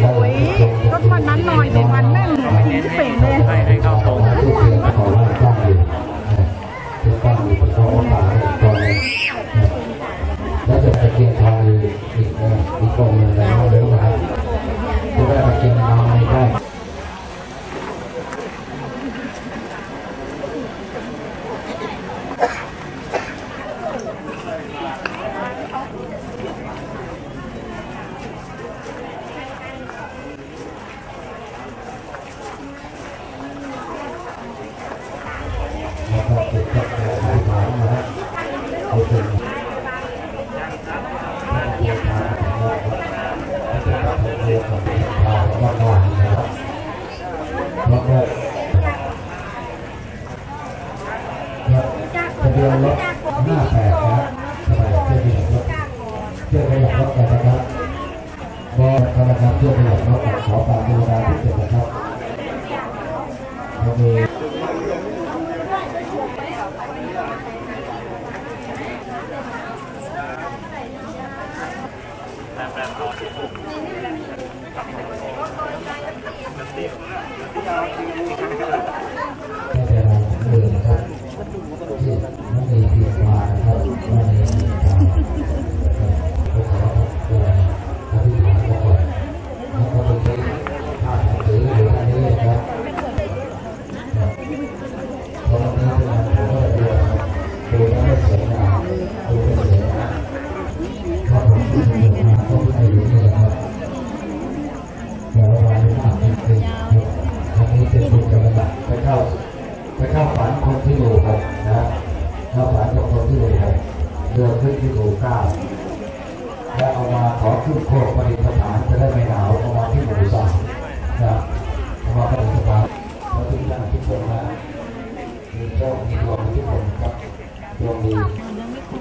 โอ้ยก็วันนั้นนอนเป็นวันแม่งหนูกินที่เป่งเลยให้ให้เข้าตรงที่เสียงของเราตั้งอยู่ที่ตั้งอยู่บนโต๊ะป่าอีกงแล้วจะตะเกียงทองอยู่อีกนะอีกคนหนึ่งแล้วเร็วนะครับที่ได้ตะเกียงทองไม่ได้แล้วก็ติดกับแนนะฮะเอาถึงเรียนท ของเราครับเรียนของทางมากกว่านะครับ แบบรถห้าแปดนะสบายเชื่อที่ถูก ดูไม่เสียงานเพราะผมที่เรียนมาก็ไม่ได้อยู่นี่นะครั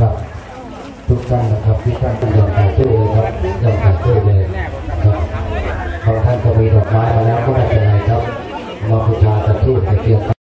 ครับ ทุกท่านนะครับทุกท่านก็ยังถ่ายตู้เลยครับยังถ่ายตู้เลยครับบางท่านก็มีดอกไม้มาแล้วก็ไม่เป็นไรครับมาบูชาตะทูบตะเกียงก